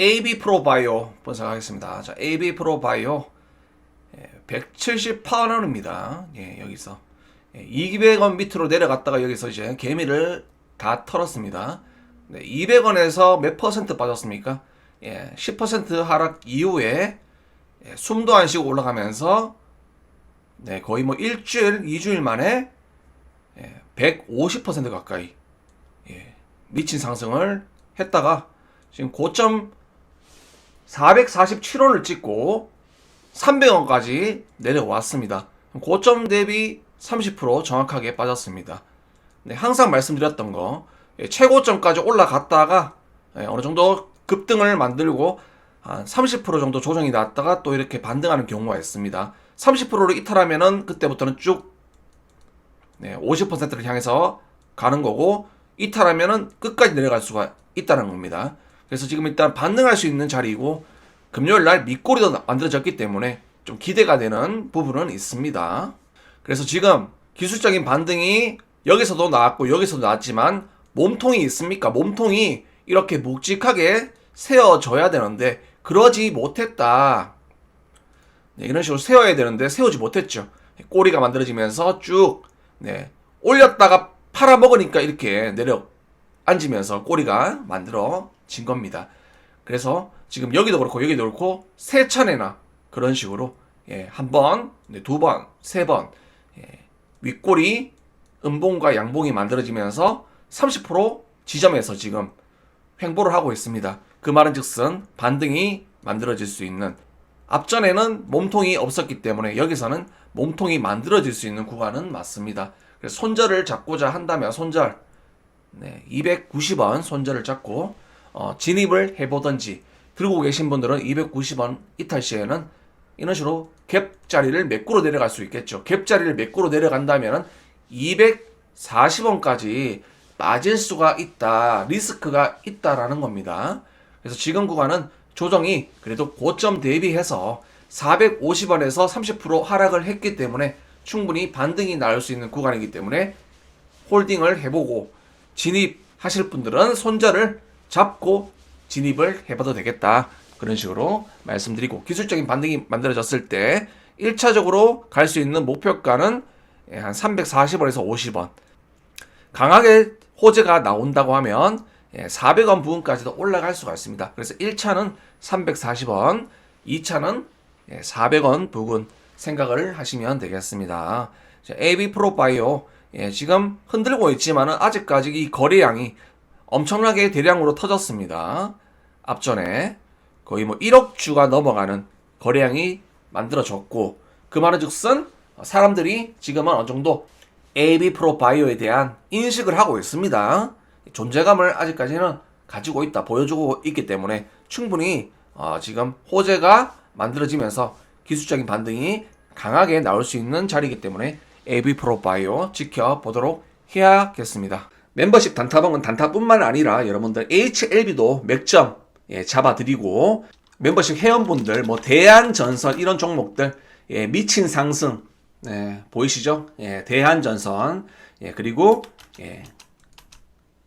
AB 프로바이오 분석하겠습니다. 자, AB 프로바이오 178원입니다. 예, 여기서 예, 200원 밑으로 내려갔다가 여기서 이제 개미를 다 털었습니다. 네, 200원에서 몇 퍼센트 빠졌습니까? 예, 10% 하락 이후에 예, 숨도 안 쉬고 올라가면서 네, 거의 뭐 일주일, 이주일 만에 예, 150% 가까이 예, 미친 상승을 했다가 지금 고점 447원을 찍고 300원까지 내려왔습니다. 고점 대비 30% 정확하게 빠졌습니다. 네, 항상 말씀드렸던 거 예, 최고점까지 올라갔다가 예, 어느 정도 급등을 만들고 한 30% 정도 조정이 났다가 또 이렇게 반등하는 경우가 있습니다. 30%를 이탈하면은 그때부터는 쭉 네, 50%를 향해서 가는 거고 이탈하면은 끝까지 내려갈 수가 있다는 겁니다. 그래서 지금 일단 반등할 수 있는 자리이고 금요일 날 밑꼬리도 만들어졌기 때문에 좀 기대가 되는 부분은 있습니다. 그래서 지금 기술적인 반등이 여기서도 나왔고 여기서도 나왔지만 몸통이 있습니까? 몸통이 이렇게 묵직하게 세워져야 되는데 그러지 못했다. 네, 이런 식으로 세워야 되는데 세우지 못했죠. 꼬리가 만들어지면서 쭉 네, 올렸다가 팔아먹으니까 이렇게 내려 앉으면서 꼬리가 만들어 진 겁니다. 그래서 지금 여기도 그렇고 여기도 그렇고 세 차례나 그런 식으로 예, 한 번, 네, 두 번, 세 번, 예, 윗꼬리 음봉과 양봉이 만들어지면서 30% 지점에서 지금 횡보를 하고 있습니다. 그 말은 즉슨 반등이 만들어질 수 있는 앞전에는 몸통이 없었기 때문에 여기서는 몸통이 만들어질 수 있는 구간은 맞습니다. 그래서 손절을 잡고자 한다면 손절 네, 290원 손절을 잡고 어, 진입을 해보던지 들고 계신 분들은 290원 이탈 시에는 이런 식으로 갭 자리를 몇 구로 내려갈 수 있겠죠. 갭 자리를 몇 구로 내려간다면 240원까지 빠질 수가 있다. 리스크가 있다라는 겁니다. 그래서 지금 구간은 조정이 그래도 고점 대비해서 450원에서 30% 하락을 했기 때문에 충분히 반등이 나올 수 있는 구간이기 때문에 홀딩을 해보고 진입하실 분들은 손절을 잡고 진입을 해봐도 되겠다. 그런 식으로 말씀드리고 기술적인 반등이 만들어졌을 때 1차적으로 갈 수 있는 목표가는 예, 한 340원에서 50원. 강하게 호재가 나온다고 하면 400원 부분까지도 올라갈 수가 있습니다. 그래서 1차는 340원, 2차는 400원 부분 생각을 하시면 되겠습니다. AB 프로바이오 예, 지금 흔들고 있지만은 아직까지 이 거래량이 엄청나게 대량으로 터졌습니다. 앞전에 거의 뭐 1억 주가 넘어가는 거래량이 만들어졌고 그 말은즉슨 사람들이 지금은 어느 정도 AB 프로바이오에 대한 인식을 하고 있습니다. 존재감을 아직까지는 가지고 있다, 보여주고 있기 때문에 충분히 어, 지금 호재가 만들어지면서 기술적인 반등이 강하게 나올 수 있는 자리이기 때문에 AB 프로바이오 지켜보도록 해야겠습니다. 멤버십 단타방은 단타뿐만 아니라 여러분들 HLB도 맥점 예, 잡아드리고 멤버십 회원분들 뭐 대한전선 이런 종목들 예, 미친 상승 네, 보이시죠? 예, 대한전선 예, 그리고 예,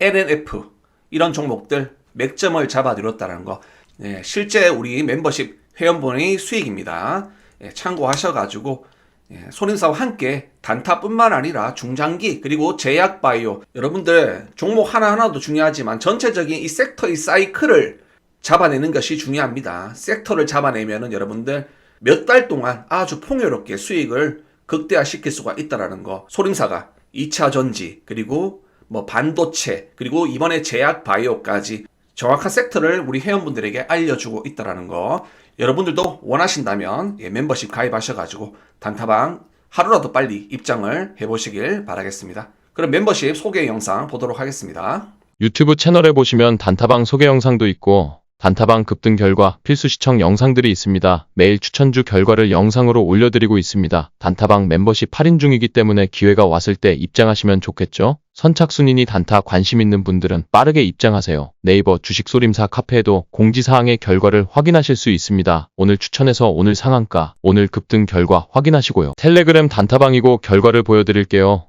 LNF 이런 종목들 맥점을 잡아드렸다는 거 예, 실제 우리 멤버십 회원분의 수익입니다. 예, 참고하셔가지고 예, 소림사와 함께 단타뿐만 아니라 중장기 그리고 제약바이오 여러분들 종목 하나하나도 중요하지만 전체적인 이 섹터의 사이클을 잡아내는 것이 중요합니다. 섹터를 잡아내면은 여러분들 몇 달 동안 아주 풍요롭게 수익을 극대화시킬 수가 있다라는 거. 소림사가 2차 전지 그리고 뭐 반도체 그리고 이번에 제약 바이오까지 정확한 섹터를 우리 회원분들에게 알려주고 있다라는 거. 여러분들도 원하신다면 예, 멤버십 가입하셔가지고 단타방 하루라도 빨리 입장을 해보시길 바라겠습니다. 그럼 멤버십 소개 영상 보도록 하겠습니다. 유튜브 채널에 보시면 단타방 소개 영상도 있고 단타방 급등 결과 필수 시청 영상들이 있습니다. 매일 추천주 결과를 영상으로 올려드리고 있습니다. 단타방 멤버십 8인 중이기 때문에 기회가 왔을 때 입장하시면 좋겠죠? 선착순이니 단타 관심 있는 분들은 빠르게 입장하세요. 네이버 주식소림사 카페에도 공지사항의 결과를 확인하실 수 있습니다. 오늘 추천해서 오늘 상한가, 오늘 급등 결과 확인하시고요. 텔레그램 단타방이고 결과를 보여드릴게요.